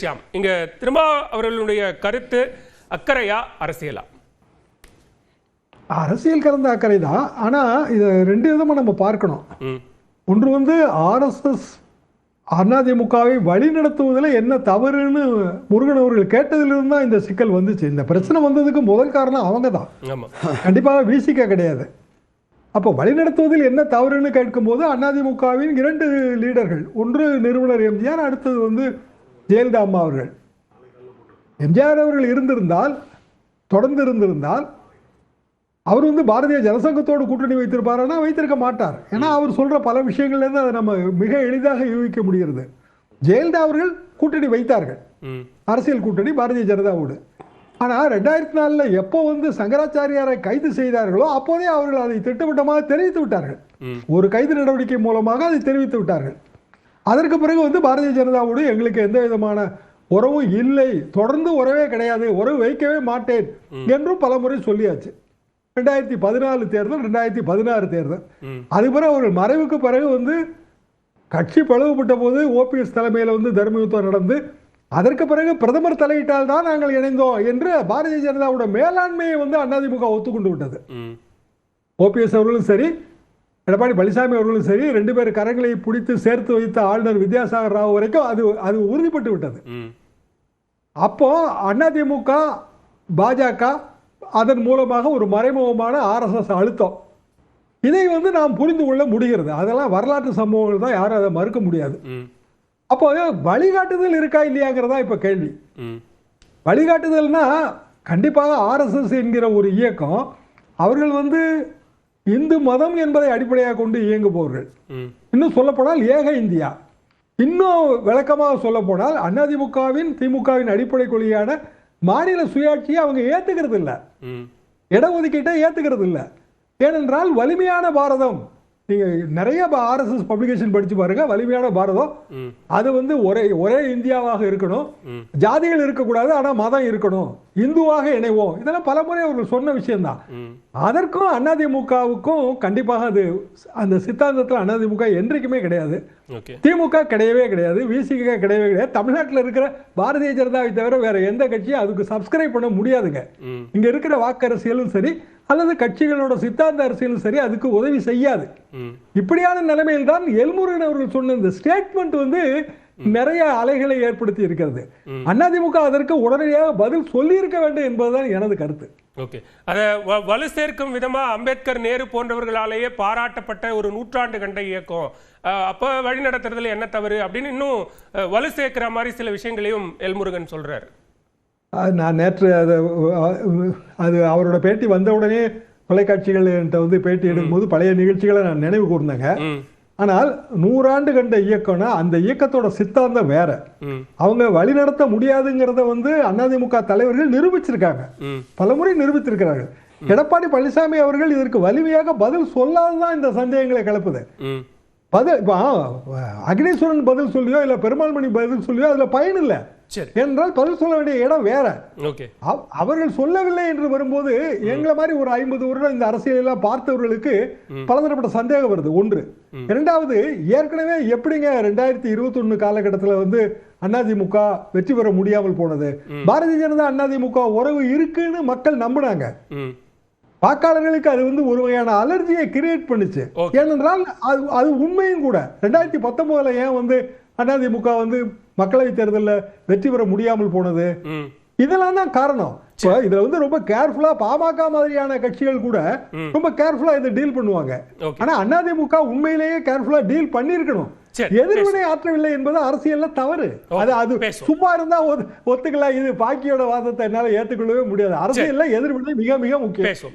ஷியாம் இங்க திருமா அவர்களுடைய கருத்து அக்கறையா அரசியலா? அரசியல் கலந்த அக்கறை தான் ஆனால் இதை ரெண்டு விதமாக நம்ம பார்க்கணும். ஒன்று வந்து ஆர்எஸ்எஸ் அதிமுகவை வழிநடத்துவதில் என்ன தவறுன்னு முருகன் அவர்கள் கேட்டதிலிருந்து தான் இந்த சிக்கல் வந்துச்சு. இந்த பிரச்சனை வந்ததுக்கு முதல் காரணம் அவங்க தான் கண்டிப்பாக விசிக கிடையாது. அப்போ வழிநடத்துவதில் என்ன தவறுன்னு கேட்கும்போது அதிமுகவின் இரண்டு லீடர்கள் ஒன்று நிறுவனர் எம்ஜிஆர் அடுத்தது வந்து ஜெயலலிதா அம்மா அவர்கள். எம்ஜிஆர் அவர்கள் இருந்திருந்தால் தொடர்ந்து இருந்திருந்தால் அவர் வந்து பாரதிய ஜனசங்கத்தோடு கூட்டணி வைத்திருப்பாருன்னா வைத்திருக்க மாட்டார். ஏன்னா அவர் சொல்ற பல விஷயங்கள்லேருந்து அதை நம்ம மிக எளிதாக யூகிக்க முடிகிறது. ஜெயலலிதா அவர்கள் கூட்டணி வைத்தார்கள். அரசியல் கூட்டணி பாரதிய ஜனதாவோடு. ஆனால் ரெண்டாயிரத்தி நாலில் எப்போ வந்து சங்கராச்சாரியாரை கைது செய்தார்களோ அப்போதே அவர்கள் அதை திட்டவட்டமாக தெரிவித்து விட்டார்கள். ஒரு கைது நடவடிக்கை மூலமாக அதை தெரிவித்து விட்டார்கள். அதற்கு பிறகு வந்து பாரதிய ஜனதாவோடு எங்களுக்கு எந்த விதமான உறவும் இல்லை. தொடர்ந்து உறவே கிடையாது. உறவு வைக்கவே மாட்டேன் என்றும் பலமுறை சொல்லியாச்சு. ரெண்டாயிரத்தி பதினாலு தேர்தல் ரெண்டாயிரத்தி பதினாறு தேர்தல். அது பிறகு அவர்கள் மறைவுக்கு பிறகு வந்து கட்சி பிளவுபட்ட போது ஓபிஎஸ் தலைமையில் வந்து தர்ம யுத்தம் நடந்து அதற்கு பிறகு பிரதமர் தலையிட்டால் தான் நாங்கள் இணைந்தோம் என்று பாரதிய ஜனதாவோட மேலாண்மையை வந்து அதிமுக ஒத்துக்கொண்டு விட்டது. ஓபிஎஸ் அவர்களும் சரி எடப்பாடி பழனிசாமி அவர்களும் சரி ரெண்டு பேர் கரங்களை பிடித்து சேர்த்து வைத்த ஆளுநர் வித்யாசாகர் ராவ் வரைக்கும் அது அது உறுதிப்பட்டு விட்டது. அப்போ அதிமுக பாஜக அதன் மூலமாக ஒரு மறைமுகமான ஆர்எஸ்எஸ் அழுத்தம். இதை வந்து நாம் புரிந்து கொள்ள முடிகிறது. அதெல்லாம் வரலாற்று சம்பவங்கள் தான் யாரும் அதை மறுக்க முடியாது. அப்போ வழிகாட்டுதல் இருக்கா இல்லையாங்கிறதா இப்போ கேள்வி. வழிகாட்டுதல்னா கண்டிப்பாக ஆர்எஸ்எஸ் என்கிற ஒரு இயக்கம் அவர்கள் வந்து இந்து மதம் என்பதை அடிப்படையாக கொண்டு இயங்குபவர்கள். இன்னும் சொல்லப்போனால் ஏக இந்தியா. இன்னும் விளக்கமாக சொல்லப்போனால் அதிமுகவின் திமுகவின் அடிப்படை கொள்கையான மாநில சுயாட்சியை அவங்க ஏத்துக்கிறது இல்லை இடஒதுக்கீட்டை ஏத்துக்கிறது இல்லை ஏனென்றால் வலிமையான பாரதம். நீங்க நிறைய ஆர்எஸ்எஸ் பப்ளிகேஷன் படிச்சு பாருங்க. வலிமையான பாரதம். அது வந்து ஒரே ஒரே இந்தியாவாக இருக்கணும். ஜாதிகள் இருக்கக்கூடாது ஆனா மதம் இருக்கணும். இந்துவாக இணைவோம். இதெல்லாம் பலமுறை அவர்கள் சொன்ன விஷயம்தான். அதற்கும் அதிமுகவுக்கும் கண்டிப்பாக அது அந்த சித்தாந்தத்தில் அதிமுக என்றைக்குமே கிடையாது. திமுக கிடையவே கிடையாது. விசிக கிடையவே கிடையாது. தமிழ்நாட்டில் இருக்கிற பாரதிய ஜனதாவை தவிர வேற எந்த கட்சியும் அதுக்கு சப்ஸ்கிரைப் பண்ண முடியாதுங்க. இங்க இருக்கிற வாக்கரசியலும் சரி அல்லது கட்சிகளோட சித்தாந்த அரசியலும் சரி அதுக்கு உதவி செய்யாது. இப்படியான நிலைமையில் தான் எல்முருகன் அவர்கள் சொன்ன இந்த ஸ்டேட்மெண்ட் வந்து நிறைய அலைகளை ஏற்படுத்தி இருக்கிறது. அதிமுக அதற்கு உடனடியாக பதில் சொல்லியிருக்க வேண்டும் என்பதுதான் எனது கருத்து. ஓகே. அதை வலு சேர்க்கும் விதமா அம்பேத்கர் நேரு போன்றவர்களாலேயே பாராட்டப்பட்ட ஒரு நூற்றாண்டு கண்ட இயக்கம். அப்ப வழி நடத்துறதுல என்ன தவறு? அப்படின்னு இன்னும் வலு சேர்க்கிற மாதிரி சில விஷயங்களையும் எல்முருகன் சொல்றாரு. நான் நேற்று அது அது அவரோட பேட்டி வந்த உடனே தொலைக்காட்சிகள் என்கிட்ட வந்து பேட்டி எடுக்கும்போது பழைய நிகழ்ச்சிகளை நான் நினைவு கூர்ந்தேங்க. ஆனால் நூறாண்டு கண்ட இயக்கம்னா அந்த இயக்கத்தோட சித்தாந்தம் வேற. அவங்க வழிநடத்த முடியாதுங்கிறத வந்து அதிமுக தலைவர்கள் நிரூபிச்சிருக்காங்க. பலமுறை நிரூபித்திருக்கிறார்கள். எடப்பாடி பழனிசாமி அவர்கள் இதற்கு வலிமையாக பதில் சொல்லாததான் இந்த சந்தேகங்களை கிளப்புது. பதில் இப்போ அக்னீஸ்வரன் பதில் சொல்லியோ இல்ல பெருமாள் மணி பதில் சொல்லியோ அதுல பயன் இல்லை. சரி. ஏனென்றால் பதில் சொல்ல வேண்டிய இடம் வேற. அவர்கள் சொல்லவில்லை என்று வரும்போது எங்களை மாதிரி ஒரு ஐம்பது வருடம் இந்த அரசியலெல்லாம் பார்த்தவர்களுக்கு பலதரப்பட்ட சந்தேகம் வருது. ஒன்று. இரண்டாவது ஏற்கனவே எப்படிங்க ரெண்டாயிரத்தி இருபத்தி காலகட்டத்தில் வந்து அதிமுக வெற்றி பெற முடியாமல் போனது? பாரதிய ஜனதா அதிமுக உறவு இருக்குன்னு மக்கள் நம்பினாங்க. வாக்காளர்களுக்கு அது வந்து ஒரு வகையான அலர்ஜியை கிரியேட் பண்ணுச்சு. ஏனென்றால் அது அது உண்மையும் கூட. ரெண்டாயிரத்தி பத்தொன்பதுல ஏன் வந்து அதிமுக வந்து மக்களவைத் தேர்தலில் வெற்றி பெற முடியாமல் போனது? இதெல்லாம் தான் காரணம். இப்போ இதுல வந்து ரொம்ப கேர்ஃபுல்லா பாமக மாதிரியான கட்சிகள் கூட ரொம்ப கேர்ஃபுல்லா இதை டீல் பண்ணுவாங்க. ஆனா அதிமுக உண்மையிலேயே கேர்ஃபுல்லா டீல் பண்ணியிருக்கணும். சரி, எதிர்வினை ஆற்றவில்லை என்பது அரசியல்ல தவறு. அது அது. சும்மா இருந்தா ஒத்து- ஒத்துக்கலாம் இது பாக்கியோட வாதத்தை என்னால ஏத்துக்கொள்ளவே முடியாது. அரசியல்ல எதிர்வினை மிக மிக முக்கியம்.